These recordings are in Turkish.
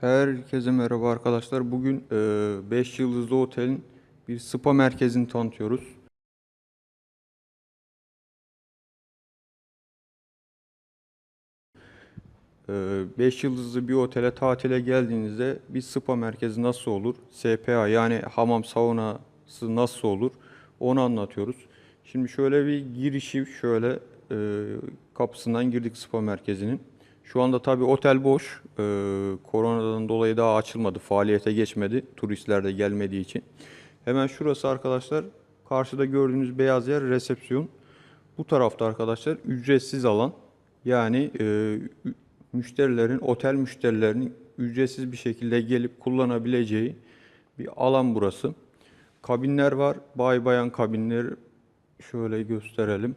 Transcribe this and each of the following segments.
Herkese merhaba arkadaşlar. Bugün 5 yıldızlı otelin bir spa merkezini tanıtıyoruz. Ee, 5 yıldızlı bir otele tatile geldiğinizde bir spa merkezi nasıl olur? SPA yani hamam saunası nasıl olur? Onu anlatıyoruz. Şimdi şöyle bir girişi şöyle e, kapısından girdik spa merkezinin. Şu anda tabii otel boş. Ee, koronadan dolayı daha açılmadı. Faaliyete geçmedi. Turistler de gelmediği için. Hemen şurası arkadaşlar. Karşıda gördüğünüz beyaz yer resepsiyon. Bu tarafta arkadaşlar ücretsiz alan. Yani e, müşterilerin, otel müşterilerinin ücretsiz bir şekilde gelip kullanabileceği bir alan burası. Kabinler var. Bay bayan kabinler şöyle gösterelim.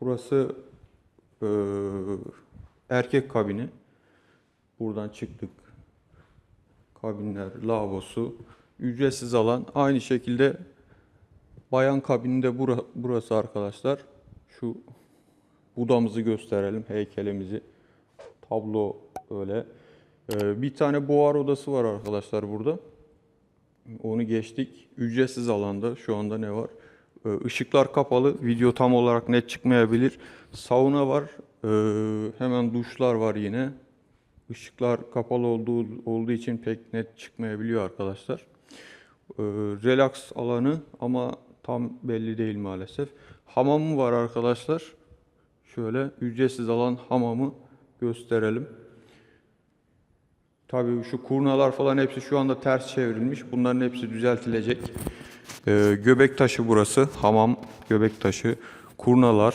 Burası eee, erkek kabini. Buradan çıktık. Kabinler, lavabosu, ücretsiz alan. Aynı şekilde bayan kabininde bura- burası arkadaşlar. Şu Budamızı gösterelim, heykelimizi. Tablo öyle. Ee, bir tane buhar odası var arkadaşlar burada. Onu geçtik. Ücretsiz alanda şu anda ne var? Ee, Işıklar kapalı. Video tam olarak net çıkmayabilir. Sauna var. Ee, hemen duşlar var yine. Işıklar kapalı olduğu olduğu için pek net çıkmayabiliyor arkadaşlar. Ee, relax alanı ama tam belli değil maalesef. Hamamı var arkadaşlar. Şöyle ücretsiz alan hamamı gösterelim. Tabii şu kurnalar falan hepsi şu anda ters çevrilmiş. Bunların hepsi düzeltilecek. Ee, göbek taşı burası. Hamam göbek taşı. Kurnalar.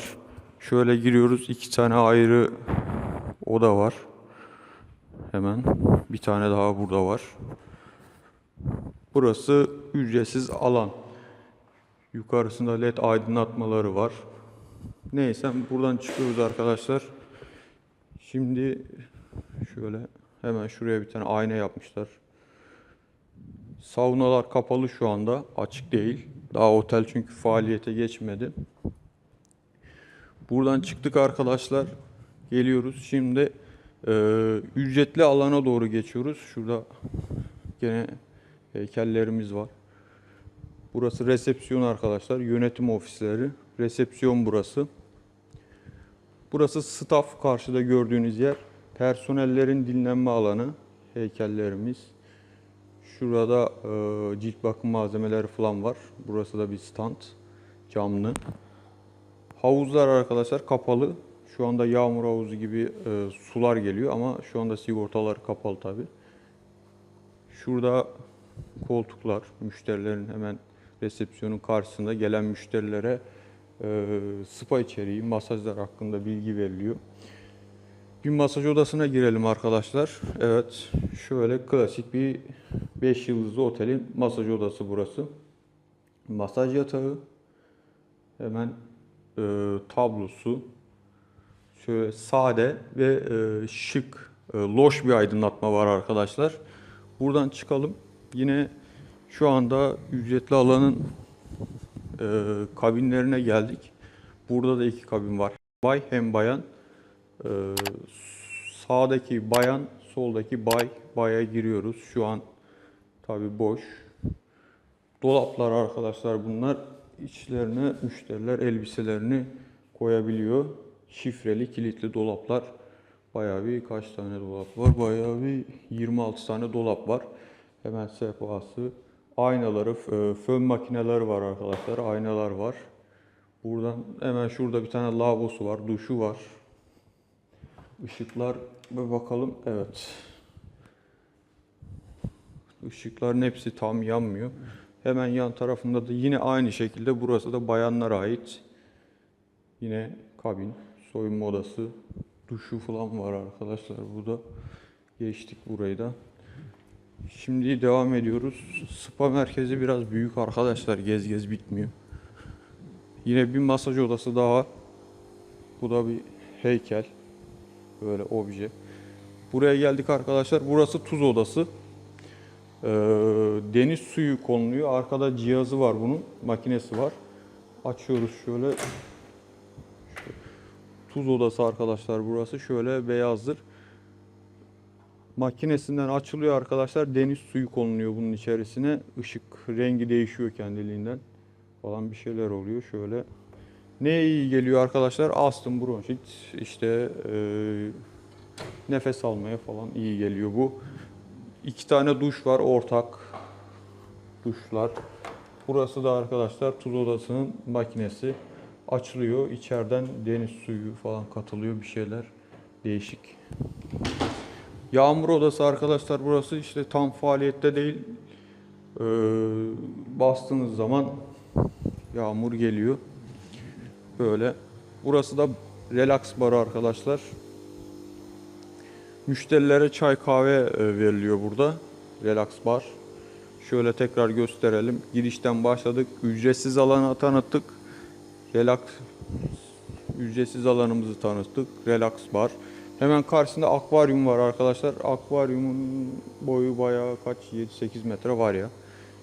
Şöyle giriyoruz. iki tane ayrı oda var. Hemen. Bir tane daha burada var. Burası ücretsiz alan. Yukarısında led aydınlatmaları var. Neyse buradan çıkıyoruz arkadaşlar. Şimdi şöyle hemen şuraya bir tane ayna yapmışlar. Saunalar kapalı şu anda. Açık değil. Daha otel çünkü faaliyete geçmedi. Buradan çıktık arkadaşlar. Geliyoruz. Şimdi e, ücretli alana doğru geçiyoruz. Şurada gene heykellerimiz var. Burası resepsiyon arkadaşlar. Yönetim ofisleri. Resepsiyon burası. Burası staff karşıda gördüğünüz yer. Personellerin dinlenme alanı. Heykellerimiz. Şurada e, cilt bakım malzemeleri falan var. Burası da bir stand. Camlı. Havuzlar arkadaşlar kapalı. Şu anda yağmur havuzu gibi e, sular geliyor ama şu anda sigortalar kapalı tabi. Şurada koltuklar, müşterilerin hemen resepsiyonun karşısında gelen müşterilere e, spa içeriği, masajlar hakkında bilgi veriliyor. Bir masaj odasına girelim arkadaşlar. Evet, şöyle klasik bir 5 yıldızlı otelin masaj odası burası. Masaj yatağı, hemen e, tablosu, şöyle sade ve e, şık, e, loş bir aydınlatma var arkadaşlar. Buradan çıkalım. Yine şu anda ücretli alanın e, kabinlerine geldik. Burada da iki kabin var. Bay hem bayan. E, sağdaki bayan, soldaki bay. Baya giriyoruz. Şu an tabi boş. Dolaplar arkadaşlar bunlar. İçlerine müşteriler elbiselerini koyabiliyor. Şifreli kilitli dolaplar. Bayağı bir kaç tane dolap var? Bayağı bir 26 tane dolap var. Hemen sehpası. Aynaları, fön makineleri var arkadaşlar. Aynalar var. Buradan hemen şurada bir tane lavabosu var, duşu var. Işıklar bir bakalım. Evet. Işıkların hepsi tam yanmıyor. Hemen yan tarafında da yine aynı şekilde burası da bayanlara ait. Yine kabin, soyunma odası, duşu falan var arkadaşlar burada. Geçtik burayı da. Şimdi devam ediyoruz. Spa merkezi biraz büyük arkadaşlar. Gez gez bitmiyor. Yine bir masaj odası daha. Bu da bir heykel. Böyle obje. Buraya geldik arkadaşlar. Burası tuz odası. Ee, deniz suyu konuluyor. Arkada cihazı var bunun. Makinesi var. Açıyoruz şöyle. Tuz odası arkadaşlar burası. Şöyle beyazdır. makinesinden açılıyor arkadaşlar. Deniz suyu konuluyor bunun içerisine. Işık rengi değişiyor kendiliğinden falan bir şeyler oluyor. Şöyle neye iyi geliyor arkadaşlar? Astım, bronşit, işte eee, nefes almaya falan iyi geliyor bu. İki tane duş var ortak duşlar. Burası da arkadaşlar tuz odasının makinesi. Açılıyor. İçeriden deniz suyu falan katılıyor bir şeyler. Değişik. Yağmur odası arkadaşlar burası işte tam faaliyette değil. Ee, bastığınız zaman yağmur geliyor. Böyle. Burası da relax barı arkadaşlar. Müşterilere çay kahve e, veriliyor burada. Relax bar. Şöyle tekrar gösterelim. Girişten başladık. Ücretsiz alanı tanıttık. Relax ücretsiz alanımızı tanıttık. Relax bar. Hemen karşısında akvaryum var arkadaşlar. Akvaryumun boyu bayağı kaç 7-8 metre var ya.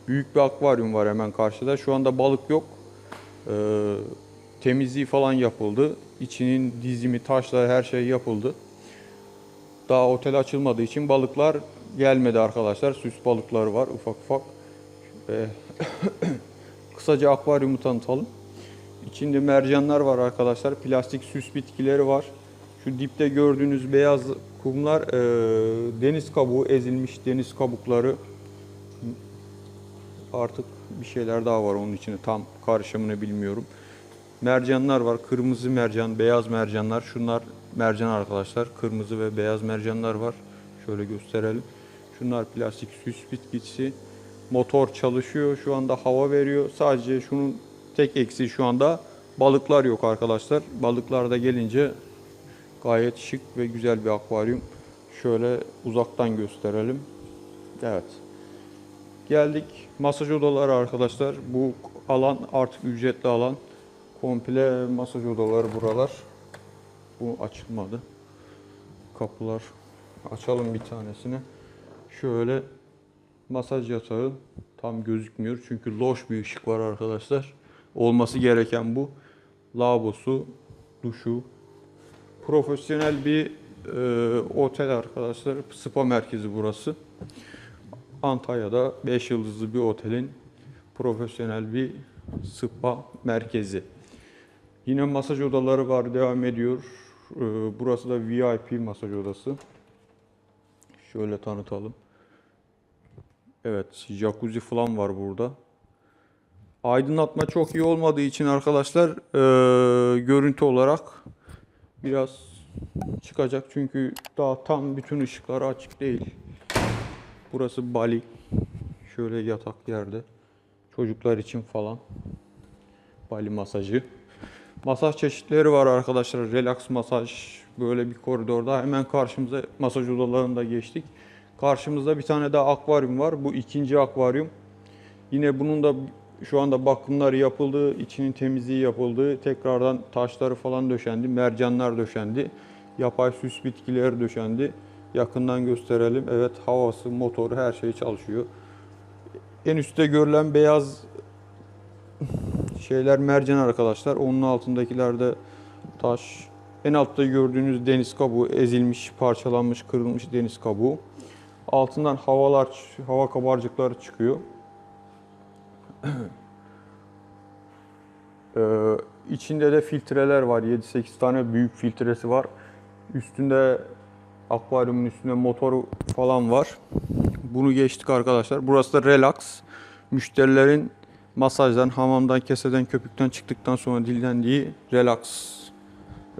Büyük bir akvaryum var hemen karşıda. Şu anda balık yok. Ee, temizliği falan yapıldı. İçinin dizimi, taşları her şey yapıldı. Daha otel açılmadığı için balıklar gelmedi arkadaşlar. Süs balıkları var ufak ufak. Ee, kısaca akvaryumu tanıtalım. İçinde mercanlar var arkadaşlar. Plastik süs bitkileri var. Şu dipte gördüğünüz beyaz kumlar e, deniz kabuğu, ezilmiş deniz kabukları. Artık bir şeyler daha var onun içinde. Tam karışımını bilmiyorum. Mercanlar var. Kırmızı mercan, beyaz mercanlar. Şunlar mercan arkadaşlar. Kırmızı ve beyaz mercanlar var. Şöyle gösterelim. Şunlar plastik süs bitkisi. Motor çalışıyor. Şu anda hava veriyor. Sadece şunun tek eksiği şu anda balıklar yok arkadaşlar. Balıklar da gelince gayet şık ve güzel bir akvaryum. Şöyle uzaktan gösterelim. Evet. Geldik masaj odaları arkadaşlar. Bu alan artık ücretli alan. Komple masaj odaları buralar. Bu açılmadı. Kapılar. Açalım bir tanesini. Şöyle masaj yatağı tam gözükmüyor. Çünkü loş bir ışık var arkadaşlar. Olması gereken bu. Lavabosu, duşu. Profesyonel bir e, otel arkadaşlar. Spa merkezi burası. Antalya'da 5 yıldızlı bir otelin profesyonel bir spa merkezi. Yine masaj odaları var, devam ediyor. Ee, Burası da VIP masaj odası. Şöyle tanıtalım. Evet, jacuzzi falan var burada. Aydınlatma çok iyi olmadığı için arkadaşlar ee, görüntü olarak biraz çıkacak çünkü daha tam bütün ışıkları açık değil. Burası Bali. Şöyle yatak yerde. Çocuklar için falan. Bali masajı. Masaj çeşitleri var arkadaşlar. Relax masaj böyle bir koridorda. Hemen karşımıza masaj odalarında geçtik. Karşımızda bir tane daha akvaryum var. Bu ikinci akvaryum. Yine bunun da şu anda bakımları yapıldı, içinin temizliği yapıldı. Tekrardan taşları falan döşendi, mercanlar döşendi. Yapay süs bitkileri döşendi. Yakından gösterelim. Evet havası, motoru her şey çalışıyor. En üstte görülen beyaz şeyler mercan arkadaşlar. Onun altındakiler de taş. En altta gördüğünüz deniz kabuğu ezilmiş, parçalanmış, kırılmış deniz kabuğu. Altından havalar, hava kabarcıkları çıkıyor. Ee, içinde de filtreler var. 7-8 tane büyük filtresi var. Üstünde akvaryumun üstünde motoru falan var. Bunu geçtik arkadaşlar. Burası da relax. Müşterilerin masajdan, hamamdan, keseden, köpükten çıktıktan sonra dinlendiği relax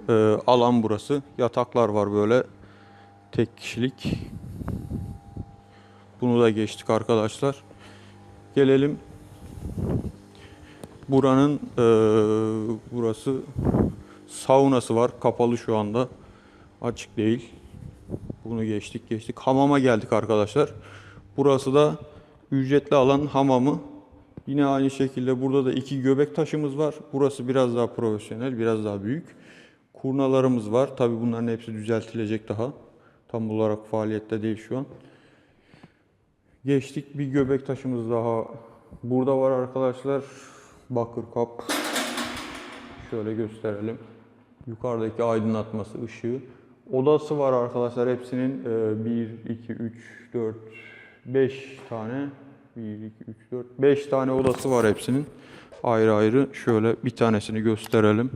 e, alan burası. Yataklar var böyle. Tek kişilik. Bunu da geçtik arkadaşlar. Gelelim buranın e, burası saunası var. Kapalı şu anda. Açık değil. Bunu geçtik geçtik. Hamama geldik arkadaşlar. Burası da ücretli alan hamamı. Yine aynı şekilde burada da iki göbek taşımız var. Burası biraz daha profesyonel, biraz daha büyük. Kurnalarımız var. Tabi bunların hepsi düzeltilecek daha. Tam olarak faaliyette değil şu an. Geçtik bir göbek taşımız daha. Burada var arkadaşlar. Bakır kap. Şöyle gösterelim. Yukarıdaki aydınlatması, ışığı. Odası var arkadaşlar hepsinin 1, 2, 3, 4, 5 tane 1, 2, 3, 4, 5 tane odası var hepsinin. Ayrı ayrı şöyle bir tanesini gösterelim.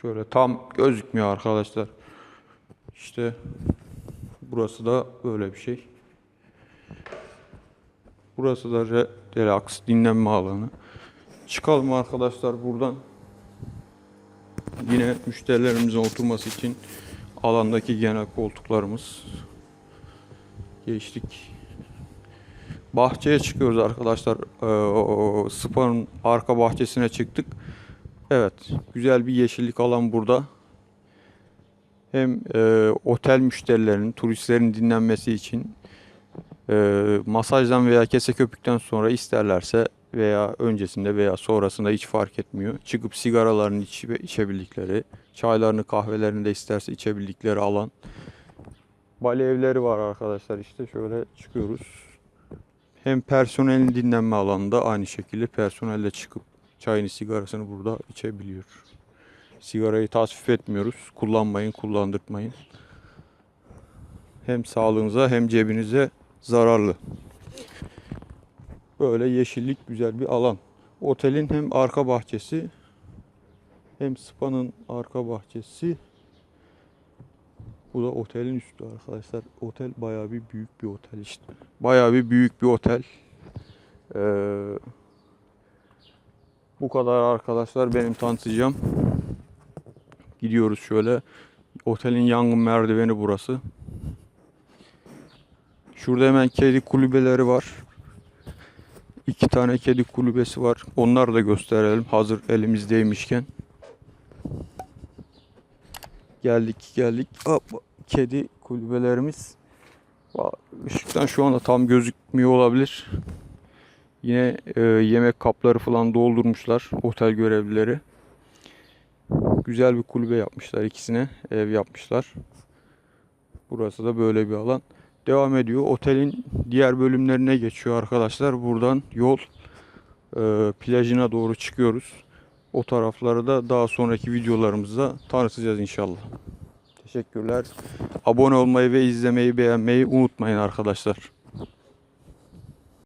Şöyle tam gözükmüyor arkadaşlar. İşte burası da böyle bir şey. Burası da re- relax dinlenme alanı. Çıkalım arkadaşlar buradan. Yine müşterilerimizin oturması için alandaki genel koltuklarımız. Geçtik. Bahçeye çıkıyoruz arkadaşlar. Ee, Spa'nın arka bahçesine çıktık. Evet, güzel bir yeşillik alan burada. Hem e, otel müşterilerinin, turistlerin dinlenmesi için e, masajdan veya kese köpükten sonra isterlerse veya öncesinde veya sonrasında hiç fark etmiyor. Çıkıp sigaralarını içe, içebildikleri, çaylarını kahvelerini de isterse içebildikleri alan. Bale evleri var arkadaşlar işte şöyle çıkıyoruz. Hem personelin dinlenme alanında aynı şekilde personel de çıkıp çayını sigarasını burada içebiliyor. Sigarayı tasvip etmiyoruz. Kullanmayın, kullandırtmayın. Hem sağlığınıza hem cebinize zararlı. Böyle yeşillik güzel bir alan. Otelin hem arka bahçesi hem spa'nın arka bahçesi. Bu da otelin üstü arkadaşlar. Otel bayağı bir büyük bir otel işte. Bayağı bir büyük bir otel. Ee, bu kadar arkadaşlar benim tanıtacağım. Gidiyoruz şöyle. Otelin yangın merdiveni burası. Şurada hemen kedi kulübeleri var. İki tane kedi kulübesi var. Onları da gösterelim hazır elimizdeymişken. Geldik geldik. Hop, kedi kulübelerimiz. Işıktan şu anda tam gözükmüyor olabilir. Yine e, yemek kapları falan doldurmuşlar otel görevlileri. Güzel bir kulübe yapmışlar ikisine. Ev yapmışlar. Burası da böyle bir alan. Devam ediyor. Otelin diğer bölümlerine geçiyor arkadaşlar. Buradan yol e, plajına doğru çıkıyoruz. O tarafları da daha sonraki videolarımızda tanıtacağız inşallah. Teşekkürler. Abone olmayı ve izlemeyi beğenmeyi unutmayın arkadaşlar.